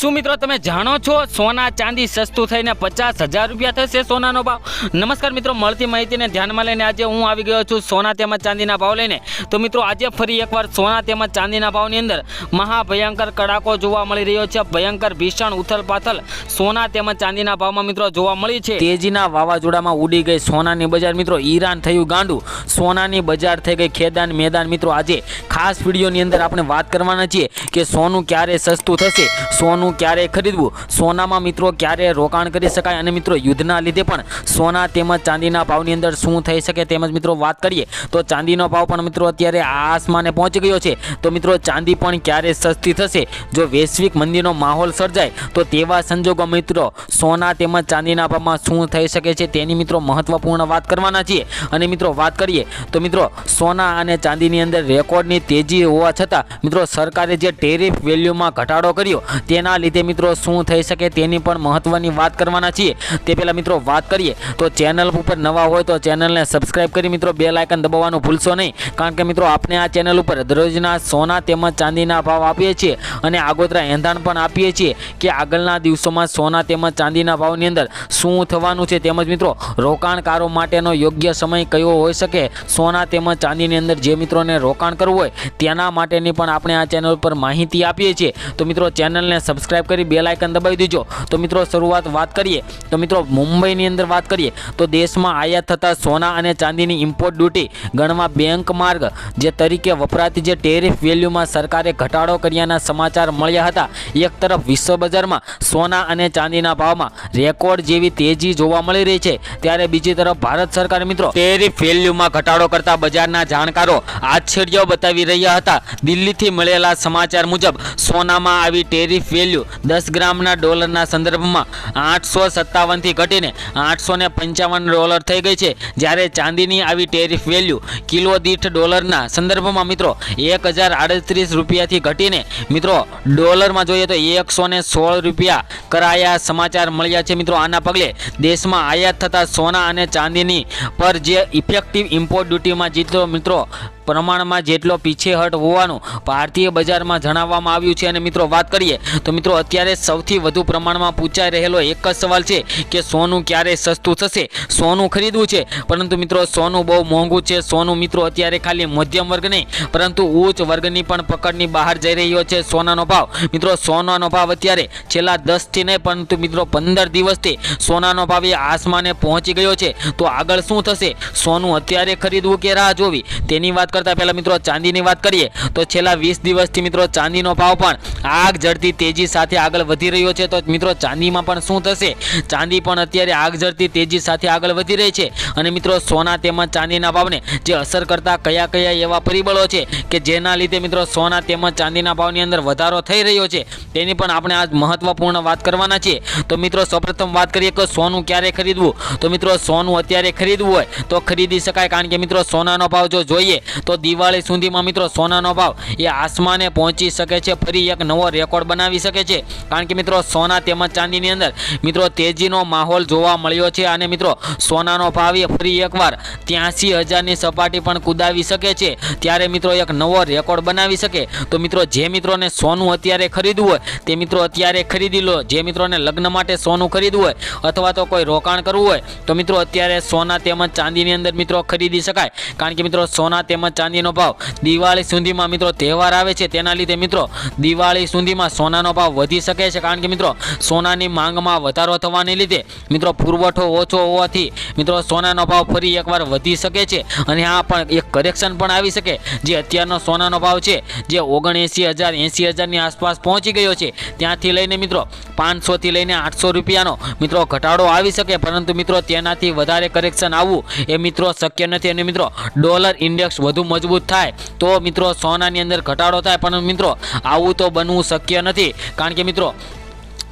શું મિત્રો તમે જાણો છો? સોના ચાંદી સસ્તું થઈને પચાસ હજાર રૂપિયા થશે સોનાનો ભાવ. નમસ્કાર મિત્રો, મળતી માહિતીને ધ્યાનમાં લઈને આજે હું આવી ગયો છું સોના તેમજ ચાંદીના ભાવ લઈને. તો મિત્રો, આજે ફરી એકવાર સોના તેમજ ચાંદીના ભાવની અંદર મહાભયંકર કડાકો જોવા મળી રહ્યો છે. ભયંકર ભીષણ ઉથલપાથલ સોના તેમજ ચાંદીના ભાવમાં મિત્રો જોવા મળી છે. તેજીના વાવાઝોડામાં ઉડી ગઈ સોનાની બજાર મિત્રો ઈરાન થયું ગાંડું. સોનાની બજાર થઈ ગઈ ખેદાન મેદાન મિત્રો. આજે ખાસ વિડીયોની અંદર આપણે વાત કરવાના છીએ કે સોનું ક્યારે સસ્તું થશે? સોનું ક્યારે ખરીદવું? સોનામાં મિત્રો ક્યારે રોકાણ કરી શકાય? અને મિત્રો યુદ્ધના લીધે પણ સોના તેમજ ચાંદીના ભાવની અંદર શું થઈ શકે તેમજ મિત્રો વાત કરીએ, તો ચાંદીનો ભાવ પણ મિત્રો અત્યારે આસમાને પહોંચી ગયો છે. તો મિત્રો ચાંદી પણ ક્યારે સસ્તી થશે? જો વૈશ્વિક મંદીનો માહોલ સર્જાય, તો તેવા સંજોગો મિત્રો સોના તેમજ ચાંદીના ભાવમાં શું થઈ શકે છે તેની મિત્રો મહત્વપૂર્ણ વાત કરવાના છીએ. અને મિત્રો વાત કરીએ, તો મિત્રો સોના અને ચાંદીની અંદર રેકોર્ડની તેજી હોવા છતાં, મિત્રો સરકારે જે ટેરિફ વેલ્યુમાં ઘટાડો કર્યો, તેના લીધે મિત્રો શું થઈ શકે તેની પણ મહત્વની વાત કરવાના છીએ. તે પહેલાં મિત્રો વાત કરીએ. તો ચેનલ ઉપર નવા હોય તો ચેનલને સબસ્ક્રાઇબ કરી મિત્રો બે લાયકન દબાવવાનું ભૂલશો નહીં. કારણ કે મિત્રો આપણે આ ચેનલ ઉપર દરરોજના સોના તેમજ ચાંદીના ભાવ આપીએ છીએ અને આગોતરા એંધાણ પણ આપીએ છીએ કે આગળના દિવસોમાં સોના તેમજ ચાંદીના ભાવની અંદર શું થવાનું છે તેમજ મિત્રો રોકાણકારો માટેનો યોગ્ય સમય કયો હોઈ શકે? સોના તેમજ ચાંદીની અંદર જે મિત્રોને રોકાણ કરવું હોય તેના માટેની પણ આપણે આ ચેનલ પર માહિતી આપીએ છીએ. તો મિત્રો ચેનલને સબસ્ક્રાઇબ કરી બે લાયકન દબાવી દેજો. તો મિત્રો, શરૂઆત વાત કરીએ. તો મિત્રો, મુંબઈની અંદર વાત કરીએ, તો દેશમાં આયાત થતા સોના અને ચાંદીની ઇમ્પોર્ટ ડ્યુટી ગણવા બેંક માર્ગ, જે તરીકે વપરાતી જે ટેરિફ વેલ્યુમાં સરકારે ઘટાડો કર્યાના સમાચાર મળ્યા હતા. એક તરફ વિશ્વ બજારમાં સોના અને ચાંદીના ભાવમાં રેકોર્ડ જેવી તેજી જોવા મળી રહી છે. ત્યારે બીજી તરફ ભારત સરકાર મિત્રો ટેરિફ વેલ્યુમાં ઘટાડો કરતા બજારના જાણકારો આશ્ચર્ય બતાવી રહ્યા હતા. દિલ્હીથી મળેલા સમાચાર મુજબ, સોનામાં આવી ટેરિફ વેલ્યુ દસ ગ્રામના ડોલરના સંદર્ભમાં આઠસો સત્તાવનથી ઘટીને આઠસો ને પંચાવન ડોલર થઈ ગઈ છે. જ્યારે ચાંદીની આવી ટેરિફ વેલ્યુ કિલો દીઠ ડોલરના સંદર્ભમાં મિત્રો એક હજાર આડત્રીસ રૂપિયાથી ઘટીને મિત્રો ડોલરમાં જોઈએ તો એકસો ને સોળ રૂપિયા કરાયા સમાચાર મળ્યા છે મિત્રો. આના પગલે દેશમાં આયાત થતા સોના અને ચાંદીની પર જે ઇફેક્ટિવ ઇમ્પોર્ટ ડ્યુટીમાં જીતો મિત્રો પ્રમાણમાં જેટલો પીછેહટ હોવાનું ભારતીય બજારમાં જણાવવામાં આવ્યું છે. અને મિત્રો, વાત કરીએ તો મિત્રો, અત્યારે સૌથી વધુ પ્રમાણમાં પૂછાઈ રહેલો એક જ સવાલ છે કે સોનું ક્યારે સસ્તું થશે? સોનું ખરીદવું છે. પરંતુ મિત્રો, સોનું બહુ મોંઘું છે. સોનું મિત્રો, અત્યારે ખાલી મધ્યમ વર્ગ નહીં, પરંતુ ઉચ્ચ વર્ગની પણ પકડની બહાર જઈ રહ્યો છે સોનાનો ભાવ. મિત્રો, સોનાનો ભાવ અત્યારે છેલ્લા દસથી નહીં, પરંતુ મિત્રો, પંદર દિવસથી સોનાનો ભાવ એ આસમાને પહોંચી ગયો છે. તો આગળ શું થશે? સોનું અત્યારે ખરીદવું કે રાહ જોવી? તેની વાત કરતા પહેલા મિત્રો ચાંદીની વાત કરીએ, તો છેલ્લા વીસ દિવસથી મિત્રો ચાંદીનો ભાવ પણ આગ ઝડતી તેજી સાથે આગળ વધી રહ્યો છે. તો મિત્રો ચાંદીમાં પણ શું થશે? ચાંદી પણ અત્યારે આગ ઝડતી તેજી સાથે આગળ વધી રહી છે. અને મિત્રો સોના તેમજ ચાંદીના ભાવને જે અસર કરતા કયા કયા એવા પરિબળો છે કે જેના લીધે મિત્રો સોના તેમજ ચાંદીના ભાવની અંદર વધારો થઈ રહ્યો છે, તેની પણ આપણે આજ મહત્વપૂર્ણ વાત કરવાના છીએ. તો મિત્રો સૌપ્રથમ વાત કરીએ કે સોનું ક્યારે ખરીદવું? તો મિત્રો સોનું અત્યારે ખરીદવું હોય તો ખરીદી શકાય, કારણ કે મિત્રો સોનાનો ભાવ જો જોઈએ તો દિવાળી સુધીમાં મિત્રો સોનાનો ભાવ એ આસમાને પહોંચી શકે છે. ફરી એક નવો રેકોર્ડ બનાવી શકે છે. કારણ કે મિત્રો સોના તેમજ ચાંદીની અંદર મિત્રો તેજીનો માહોલ જોવા મળ્યો છે અને મિત્રો સોનાનો ભાવ એ ફરી એકવાર ત્યાંસી હજારની સપાટી પણ કુદાવી શકે છે. ત્યારે મિત્રો એક નવો રેકોર્ડ બનાવી શકે. તો મિત્રો જે મિત્રોને સોનું અત્યારે ખરીદવું હોય તે મિત્રો અત્યારે ખરીદી લો. જે મિત્રોને લગ્ન માટે સોનું ખરીદવું હોય અથવા તો કોઈ રોકાણ કરવું હોય તો મિત્રો અત્યારે સોના તેમજ ચાંદીની અંદર મિત્રો ખરીદી શકાય. કારણ કે મિત્રો સોના તેમજ ચાંદીનો ભાવ. દિવાળી સુધીમાં મિત્રો તહેવાર આવે છે, તેના લીધે મિત્રો દિવાળી સુધીમાં સોનાનો ભાવ વધી શકે છે. કારણ કે મિત્રો સોનાની માંગમાં વધારો થવાને લીધે મિત્રો પુરવઠો ઓછો હોવાથી મિત્રો સોનાનો ભાવ ફરી એકવાર વધી શકે છે. અને આ પણ એક કરેક્શન પણ આવી શકે. જે અત્યારનો સોનાનો ભાવ છે, જે ઓગણએંસી હજાર, એંસી હજારની આસપાસ પહોંચી ગયો છે. ત્યાંથી લઈને મિત્રો પાંચસોથી લઈને આઠસો રૂપિયાનો મિત્રો ઘટાડો આવી શકે. પરંતુ મિત્રો તેનાથી વધારે કરેક્શન આવવું એ મિત્રો શક્ય નથી. અને મિત્રો ડોલર ઇન્ડેક્સ વધુ મજબૂત થાય તો મિત્રો સોનાની અંદર ઘટાડો થાય. પણ મિત્રો, આવું તો બનવું શક્ય નથી. કારણ કે મિત્રો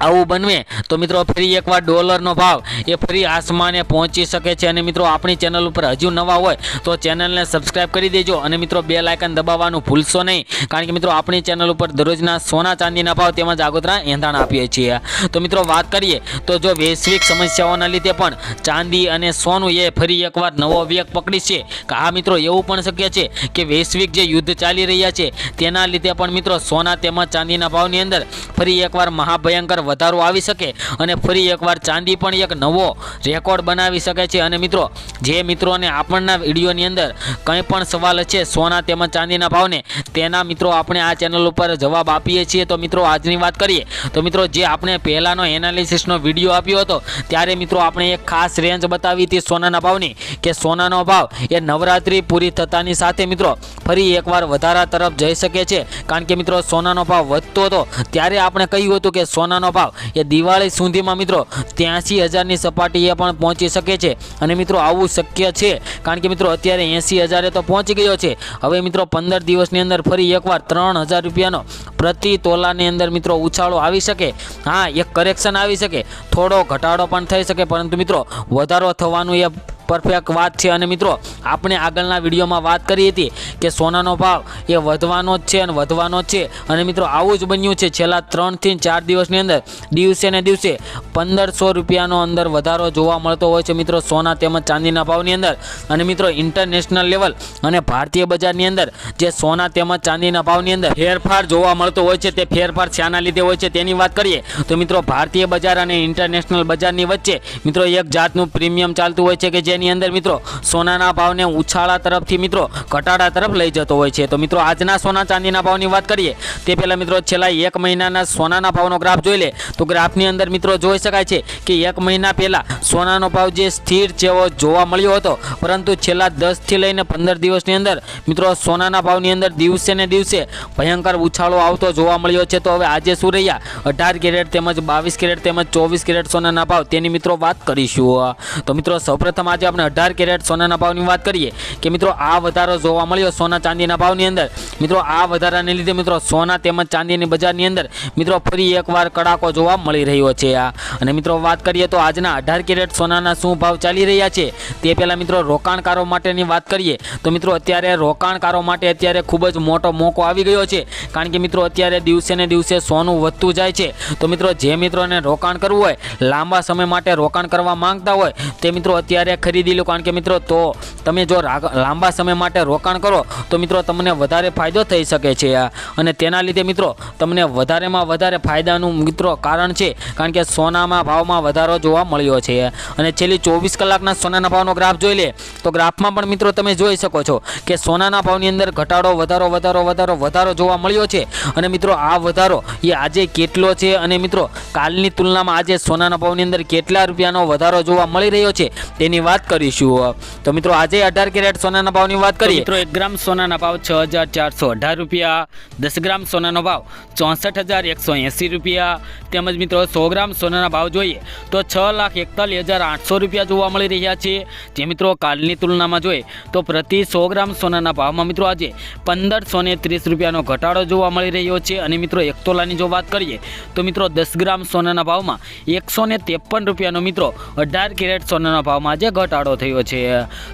આવું બનવે તો મિત્રો ફરી એકવાર ડોલરનો ભાવ એ ફરી આસમાને પહોંચી શકે છે. અને મિત્રો આપણી ચેનલ ઉપર હજુ નવા હોય તો ચેનલને સબસ્ક્રાઇબ કરી દેજો અને મિત્રો બે લાયકન દબાવવાનું ભૂલશો નહીં. કારણ કે મિત્રો આપણી ચેનલ ઉપર દરરોજના સોના ચાંદીના ભાવ તેમજ આગોતરા એંધાણ આપીએ છીએ. તો મિત્રો વાત કરીએ તો જો વૈશ્વિક સમસ્યાઓના લીધે પણ ચાંદી અને સોનું એ ફરી એકવાર નવો વેગ પકડી છે. કે આ મિત્રો એવું પણ શક્ય છે કે વૈશ્વિક જે યુદ્ધ ચાલી રહ્યા છે તેના લીધે પણ મિત્રો સોના તેમજ ચાંદીના ભાવની અંદર ફરી એકવાર મહાભયંકર વધારો આવી શકે અને ફરી એકવાર ચાંદી પણ એક નવો રેકોર્ડ બનાવી શકે છે. અને મિત્રો, જે મિત્રોને આપણના વિડીયોની અંદર કંઈ પણ સવાલ છે સોના તેમજ ચાંદીના ભાવને, તેના મિત્રો આપણે આ ચેનલ ઉપર જવાબ આપીએ છીએ. તો મિત્રો, આજની વાત કરીએ. તો મિત્રો, જે આપણે પહેલાંનો એનાલિસિસનો વીડિયો આપ્યો હતો, ત્યારે મિત્રો આપણે એક ખાસ રેન્જ બતાવી હતી સોનાના ભાવની, કે સોનાનો ભાવ એ નવરાત્રિ પૂરી થતાની સાથે મિત્રો, ફરી એકવાર વધારા તરફ જઈ શકે છે. કારણ કે મિત્રો, સોનાનો ભાવ વધતો હતો. ત્યારે આપણે કહ્યું હતું કે સોનાનો ભાવ એ દિવાળી સુધીમાં મિત્રો ત્યાંસી હજારની સપાટીએ પણ પહોંચી શકે છે. અને મિત્રો આવું શક્ય છે, કારણ કે મિત્રો અત્યારે એંસી હજારે તો પહોંચી ગયો છે. હવે મિત્રો પંદર દિવસની અંદર ફરી એકવાર ત્રણ હજાર રૂપિયાનો પ્રતિ તોલાની અંદર મિત્રો ઉછાળો આવી શકે. હા, એક કરેક્શન આવી શકે. થોડો ઘટાડો પણ થઈ શકે, પરંતુ મિત્રો વધારો થવાનું એ પરફેક્ટ વાત છે. અને મિત્રો, આપણે આગળના વિડીયોમાં વાત કરી હતી કે સોનાનો ભાવ એ વધવાનો જ છે અને વધવાનો જ છે. અને મિત્રો, આવું જ બન્યું છે. છેલ્લા ત્રણથી ચાર દિવસની અંદર દિવસે ને દિવસે પંદરસો રૂપિયાનો અંદર વધારો જોવા મળતો હોય છે મિત્રો સોના તેમજ ચાંદીના ભાવની અંદર. અને મિત્રો ઇન્ટરનેશનલ લેવલ અને ભારતીય બજારની અંદર જે સોના તેમજ ચાંદીના ભાવની અંદર ફેરફાર જોવા મળતો હોય છે, તે ફેરફાર શાના લીધે હોય છે તેની વાત કરીએ તો મિત્રો, ભારતીય બજાર અને ઇન્ટરનેશનલ બજારની વચ્ચે મિત્રો એક જાતનું પ્રીમિયમ ચાલતું હોય છે કે જેની અંદર મિત્રો સોનાના ભાવને ઉછાળા તરફથી મિત્રો ઘટાડા તરફ લઈ જતો હોય છે. તો મિત્રો આજના સોના ચાંદીના ભાવની વાત કરીએ, તે પહેલાં મિત્રો છેલ્લા એક મહિનાના સોનાના ભાવનો ગ્રાફ જોઈ લે. તો ગ્રાફની અંદર મિત્રો જોઈ શકાય છે કે એક મહિના પહેલાં સોનાનો ભાવ જે સ્થિર જેવો જોવા મળ્યો હતો, પરંતુ છેલ્લા દસથી લઈને પંદર દિવસની અંદર મિત્રો સોનાના ભાવની અંદર દિવસે ને દિવસે ભયંકર ઉછાળો આવતો જોવા મળ્યો છે. તો હવે આજે શું રહ્યા? અઢાર કેરેટ તેમજ બાવીસ કેરેટ તેમજ ચોવીસ કેરેટ સોનાના ભાવ તેની મિત્રો વાત કરીશું. તો મિત્રો સૌપ્રથમ આજે આપણે અઢાર કેરેટ સોનાના ભાવની વાત કરીએ કે મિત્રો આ વધારો જોવા મળ્યો સોના ચાંદીના ભાવની અંદર. મિત્રો આ વધારાને લીધે મિત્રો સોના તેમજ ચાંદીની બજારની અંદર મિત્રો ફરી એકવાર કડાકો જોવા મળી રહ્યો છે આ. અને મિત્રો વાત કરીએ તો આજના અઢાર કેરેટ સોનાના શું ભાવ ચાલી રહ્યા છે તે પહેલાં મિત્રો રોકાણકારો માટેની વાત કરીએ તો મિત્રો અત્યારે રોકાણકારો માટે અત્યારે ખૂબ જ મોટો મોકો આવી ગયો છે. કારણ કે મિત્રો અત્યારે દિવસે ને દિવસે સોનું વધતું જાય છે. તો મિત્રો જે મિત્રોને રોકાણ કરવું હોય, લાંબા સમય માટે રોકાણ કરવા માંગતા હોય, તે મિત્રો અત્યારે ખરીદી લો. કારણ કે મિત્રો, તો તમે જો લાંબા સમય માટે રોકાણ કરો, તો મિત્રો તમને વધારે ફાયદો થઈ શકે છે. અને તેના લીધે મિત્રો, તમને વધારેમાં વધારે ફાયદાનું મિત્રો કારણ છે, કારણ કે સોનામાં ભાવમાં વધારો જોવા મળ્યો છે. અને છેલ્લી ચોવીસ કલાકના સોનાના ભાવનો ગ્રાફ જોઈ લે, તો ગ્રાફમાં પણ મિત્રો તમે જોઈ શકો છો કે સોનાના ભાવની અંદર ઘટાડો, વધારો વધારો વધારો વધારો જોવા મળ્યો છે. અને મિત્રો, આ વધારો એ આજે કેટલો છે? અને મિત્રો, કાલની તુલનામાં આજે સોનાના ભાવની અંદર કેટલા રૂપિયાનો વધારો જોવા મળી રહ્યો છે? તેની વાત કરીશું. તો મિત્રો આજે અઢાર કેરેટ સોનાના ભાવની વાત કરીએ. મિત્રો એક ગ્રામ સોનાના ભાવ છ હજાર ચારસો અઢાર રૂપિયા દસ ગ્રામ સોનાનો ભાવ ચોસઠ હજાર એકસો એંસી રૂપિયા. તેમજ મિત્રો સો ગ્રામ સોનાના ભાવ જોઈએ તો છ લાખ એકતાલીસ હજાર આઠસો રૂપિયા જોવા મળી રહ્યા છે. જે મિત્રો કાલની તુલનામાં જોઈએ તો પ્રતિ સો ગ્રામ સોનાના ભાવમાં મિત્રો આજે પંદરસો ને ત્રીસ રૂપિયાનો ઘટાડો જોવા મળી રહ્યો છે. અને મિત્રો એક તોલાની જો વાત કરીએ તો મિત્રો દસ ગ્રામ સોનાના ભાવમાં એકસો ને ત્રેપન રૂપિયાનો મિત્રો અઢાર કેરેટ સોનાના ભાવમાં આજે ઘટાડો થયો છે.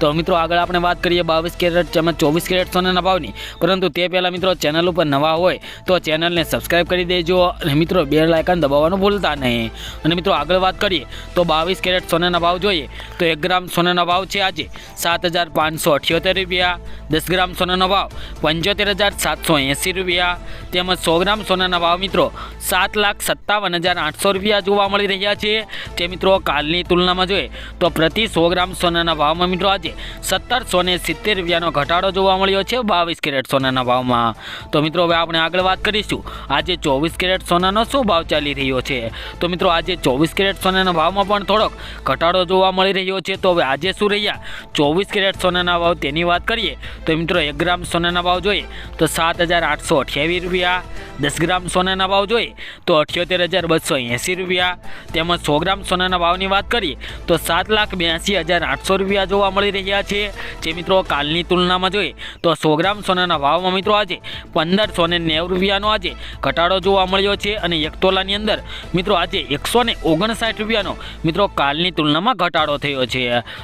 તો મિત્રો આગળ આપણે વાત કરીએ બાવીસ કેરેટ તેમજ ચોવીસ કેરેટ સોનાના ભાવની. પરંતુ તે પહેલાં મિત્રો ચેનલ ઉપર નવા હોય તો ચેનલને સબસ્ક્રાઈબ કરી દેજો અને મિત્રો બે લાયકાન દબાવવાનું ભૂલતા નહીં. અને મિત્રો આગળ વાત કરીએ તો બાવીસ કેરેટ સોનાના ભાવ જોઈએ તો એક ગ્રામ સોનાનો ભાવ છે આજે સાત હજાર પાંચસો અઠ્યોતેર રૂપિયા, દસ ગ્રામ સોનાનો ભાવ પંચોતેર હજાર સાતસો એંસી રૂપિયા, તેમજ સો ગ્રામ સોનાના ભાવ મિત્રો સાત લાખ સત્તાવન હજાર આઠસો રૂપિયા જોવા મળી રહ્યા છે. તે મિત્રો કાલની તુલનામાં જોઈએ તો પ્રતિ સો ગ્રામ સોનાના ભાવમાં મિત્રો આજે સત્તરસો ને સિત્તેર રૂપિયાનો ઘટાડો જોવા મળ્યો છે, બાવીસ કેરેટ સોનાના ભાવમાં. તો મિત્રો હવે આપણે આગળ વાત કરીશું. આજે ચોવીસ કેરેટ સોનાનો શું ભાવ ચાલી રહ્યો છે? તો મિત્રો આજે ચોવીસ કેરેટ સોનાના ભાવમાં પણ થોડોક ઘટાડો જોવા મળી રહ્યો છે. તો હવે આજે શું રહ્યા? ચોવીસ કેરેટ સોનાના ભાવ તેની વાત કરીએ, તો મિત્રો એક ગ્રામ સોનાના ભાવ જોઈએ, તો સાત હજાર આઠસો અઠ્યાવીસ રૂપિયા. દસ ગ્રામ સોનાના ભાવ જોઈએ, તો અઠ્યોતેર હજાર બસો એંસી રૂપિયા. તેમજ સો ગ્રામ સોનાના ભાવની વાત કરીએ, તો સાત લાખ બ્યાસી હજાર હજાર આઠસો રૂપિયા જોવા મળી રહ્યા છે. જે મિત્રો કાલની તુલનામાં જોઈએ તો સો ગ્રામ સોનાના ભાવમાં મિત્રો આજે પંદરસો ને નેવું રૂપિયાનો આજે ઘટાડો જોવા મળ્યો છે અને એક તોલાની અંદર મિત્રો આજે એકસો ને ઓગણસાઠ રૂપિયાનો મિત્રો કાલની તુલનામાં ઘટાડો થયો છે.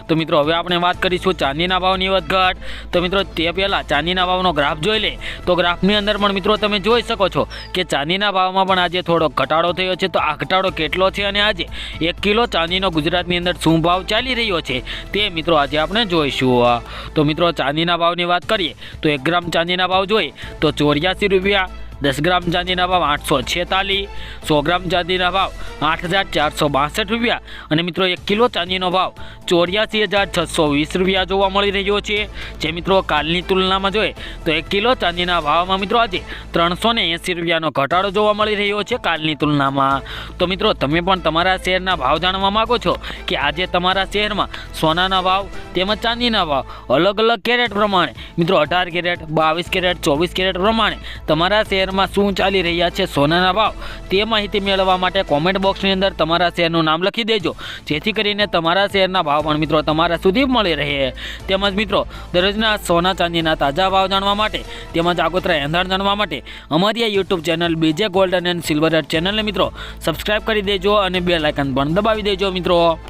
તો મિત્રો હવે આપણે વાત કરીશું ચાંદીના ભાવની વધઘટ. તો મિત્રો તે પહેલાં ચાંદીના ભાવનો ગ્રાફ જોઈ લે. તો ગ્રાફની અંદર પણ મિત્રો તમે જોઈ શકો છો કે ચાંદીના ભાવમાં પણ આજે થોડો ઘટાડો થયો છે. તો આ ઘટાડો કેટલો છે અને આજે એક કિલો ચાંદીનો ગુજરાતની અંદર શું ભાવ ચાલી રહ્યો છે? તે મિત્રો આજે આપણે જોઈશું. તો મિત્રો ચાંદીના ભાવની વાત કરીએ, તો એક ગ્રામ ચાંદીના ભાવ જોઈએ, તો ચોર્યાસી રૂપિયા દસ ગ્રામ ચાંદીના ભાવ આઠસો છેતાલીસ, સો ગ્રામ ચાંદીના ભાવ આઠ હજાર ચારસો બાસઠ રૂપિયા. અને મિત્રો, એક કિલો ચાંદીનો ભાવ ચોર્યાસી હજાર છસો વીસ રૂપિયા જોવા મળી રહ્યો છે. જે મિત્રો, કાલની તુલનામાં જોઈએ તો એક કિલો ચાંદીના ભાવમાં મિત્રો, આજે ત્રણસો ને એંસી રૂપિયાનો ઘટાડો જોવા મળી રહ્યો છે કાલની તુલનામાં. તો મિત્રો, તમે પણ તમારા શહેરના ભાવ જાણવા માગો છો કે આજે તમારા શહેરમાં સોનાના ભાવ તેમજ ચાંદીના ભાવ અલગ અલગ કેરેટ પ્રમાણે, મિત્રો, અઢાર કેરેટ, બાવીસ કેરેટ, ચોવીસ કેરેટ પ્રમાણે તમારા શહેરમાં શું ચાલી રહ્યા છે સોનાના ભાવ તે માહિતી મેળવવા માટે કોમેન્ટ બોક્સની અંદર તમારા શહેરનું નામ લખી દેજો. જેથી કરીને તમારા શહેરના ભાવ પણ મિત્રો તમારા સુધી મળી રહે. તેમજ મિત્રો, દરરોજના સોના ચાંદીના તાજા ભાવ જાણવા માટે તેમજ આગોતરા એંધાણ જાણવા માટે અમારી આ YouTube channel BJ golden and silver ચેનલને મિત્રો સબસ્ક્રાઇબ કરી દેજો અને બે લાઇકન પણ દબાવી દેજો મિત્રો.